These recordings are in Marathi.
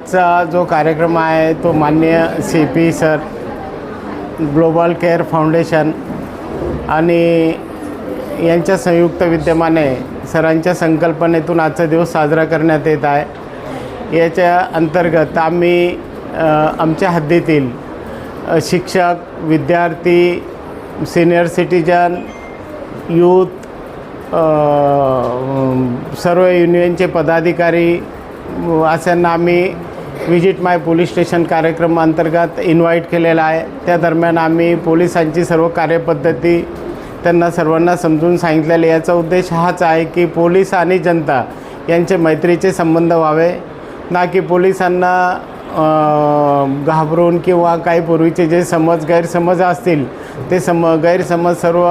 आजचा जो कार्यक्रम आहे तो मान्य C P sir global care foundation आणि यांच्या संयुक्त विद्यमाने सरांच्या संकल्पनेतून आजचा दिवस साजरा करण्यात येत आहे. याच्या अंतर्गत आम्ही आमच्या हद्दीतील शिक्षक विद्यार्थी सिनियर सिटीजन यूथ सर्व युनियनचे पदाधिकारी अशांना आम्ही विजिट माय पोलीस स्टेशन कार्यक्रम अंतर्गत इन्व्हाइट केलेला आहे. त्या दरम्यान आम्ही पोलिसांची सर्व कार्यपद्धती त्यांना सर्वांना समजून सांगितलेली याचा उद्देश हाच आहे की पोलीस आणि जनता यांचे मैत्रीचे संबंध व्हावे. ना की पोलिसांना घाबरून किंवा काही पूर्वीचे जे समज गैरसमज असतील ते सम गैरसमज सर्व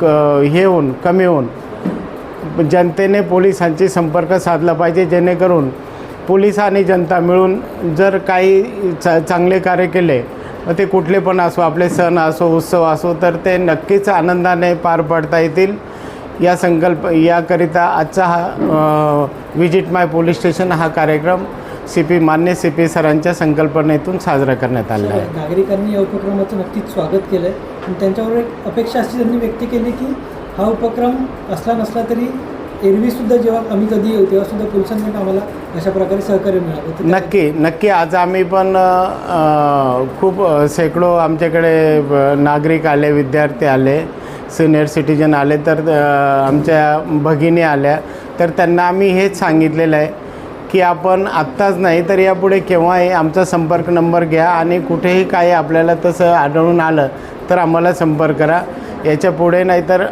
क- हे होऊन कमी होऊन जनतेने पोलिसांशी संपर्क साधला पाहिजे जेणेकरून पोलीस आणि जनता मिळून जर काही चा चांगले कार्य केले मग ते कुठले पण असो आपले सण असो उत्सव असो तर ते नक्कीच आनंदाने पार पाडता येतील. या संकल्प याकरिता आजचा हा विजिट माय पोलीस स्टेशन हा कार्यक्रम सी पी मान्य सी पी सरांच्या संकल्पनेतून साजरा करण्यात आलेला आहे. नागरिकांनी या उपक्रमाचं नक्कीच स्वागत केलं आहे पण त्यांच्यावर एक अपेक्षा अशी त्यांनी व्यक्त केली की हा उपक्रम असला नसला तरी एरवीसुद्धा जेव्हा आम्ही कधी येऊ तेव्हासुद्धा पोलिसांकडून आम्हाला अशा प्रकारे सहकार्य मिळालं. नक्की नक्की. आज आम्ही पण खूप शेकडो आमच्याकडे नागरिक आले विद्यार्थी आले सिनियर सिटीजन आले तर आमच्या भगिनी आल्या. तर त्यांना आम्ही हेच सांगितलेलं आहे की आपण आत्ताच नाही तर यापुढे केव्हाही आमचा संपर्क नंबर घ्या आणि कुठेही काही आपल्याला तसं आढळून आलं तर आम्हाला संपर्क करा. याच्यापुढे नाहीतर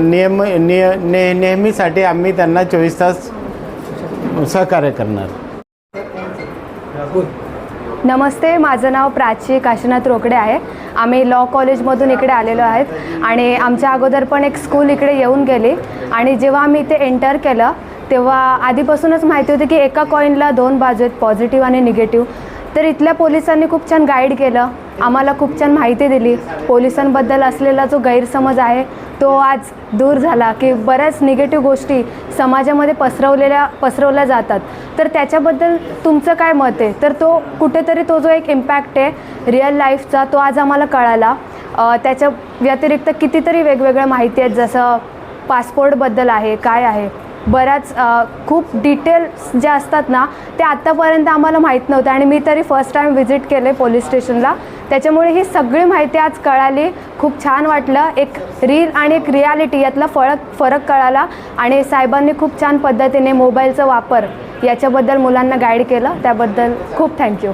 नियम निय ने नेहमीसाठी आम्ही त्यांना चोवीस तास सहकार्य करणार. नमस्ते माझं नाव प्राची काशीनाथ रोकडे आहे. आम्ही लॉ कॉलेजमधून इकडे आलेलो आहेत आणि आमच्या अगोदर पण एक स्कूल इकडे येऊन गेली आणि जेव्हा आम्ही इथे एंटर केलं तेव्हा आधीपासूनच माहिती होती की एका कॉईनला दोन बाजू आहेत पॉझिटिव्ह आणि निगेटिव्ह तर इथल्या पोलिसांनी खूप छान गाईड केलं. आम्हाला खूप छान माहिती दिली. पोलिसांबद्दल असलेला जो गैरसमज आहे तो आज दूर झाला की बऱ्याच निगेटिव्ह गोष्टी समाजामध्ये पसरवलेल्या पसरवल्या जातात. तर त्याच्याबद्दल तुमचं काय मत आहे? तर तो कुठेतरी तो जो एक इम्पॅक्ट आहे रिअल लाईफचा तो आज आम्हाला कळाला. त्याच्या व्यतिरिक्त कितीतरी वेगवेगळ्या माहिती आहेत जसं पासपोर्टबद्दल आहे काय आहे. बऱ्याच खूप डिटेल्स ज्या असतात ना ते आत्तापर्यंत आम्हाला माहीत नव्हतं आणि मी तरी फर्स्ट टाईम व्हिजिट केले पोलीस स्टेशनला त्याच्यामुळे ही सगळी माहिती आज कळाली. खूप छान वाटलं. एक रील आणि एक रियालिटी यातला फरक फरक कळाला आणि साहेबांनी खूप छान पद्धतीने मोबाईलचा वापर याच्याबद्दल मुलांना गाईड केलं. त्याबद्दल खूप थँक्यू